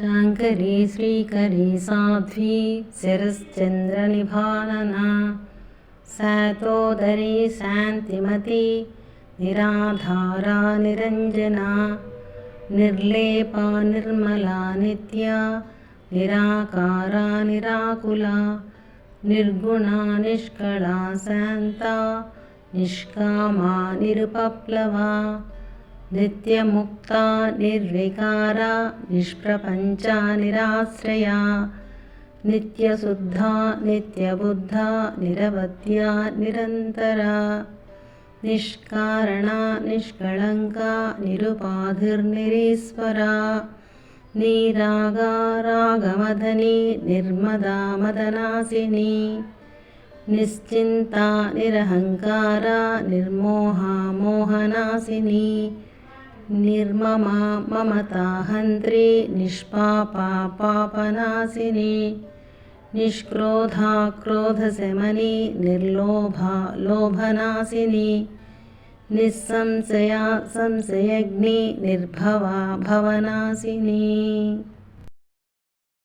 Shankari श्रीकरी Sadhvi शिरश्चन्द्रनिभानना सातोदरी शान्तिमती निराधारा Niranjana निर्लेपा Nirmala Nitya nirakara निराकुला Nirguna निष्कळा Shanta निष्कामा निरुपप्लवा नित्यमुक्ता निर्विकारा निष्प्रपञ्चा निराश्रया नित्यशुद्धा नित्यबुद्धा निरवध्या निरन्तरा निष्कारणा निष्कळङ्का निरुपाधिर्निरीश्वरा नीरागारागमदनी निर्मदा मदनासिनी निश्चिन्ता निरहङ्कारा निर्मोहा मोहनासिनी నిర్మమా మమతాహంత్రి నిష్పాపా Papanasini నిష్క్రోధా క్రోధశమని నిర్లోభా లోభనాశిని నిస్సంశయా సంశయగ్ని నిర్భవా భవనాశిని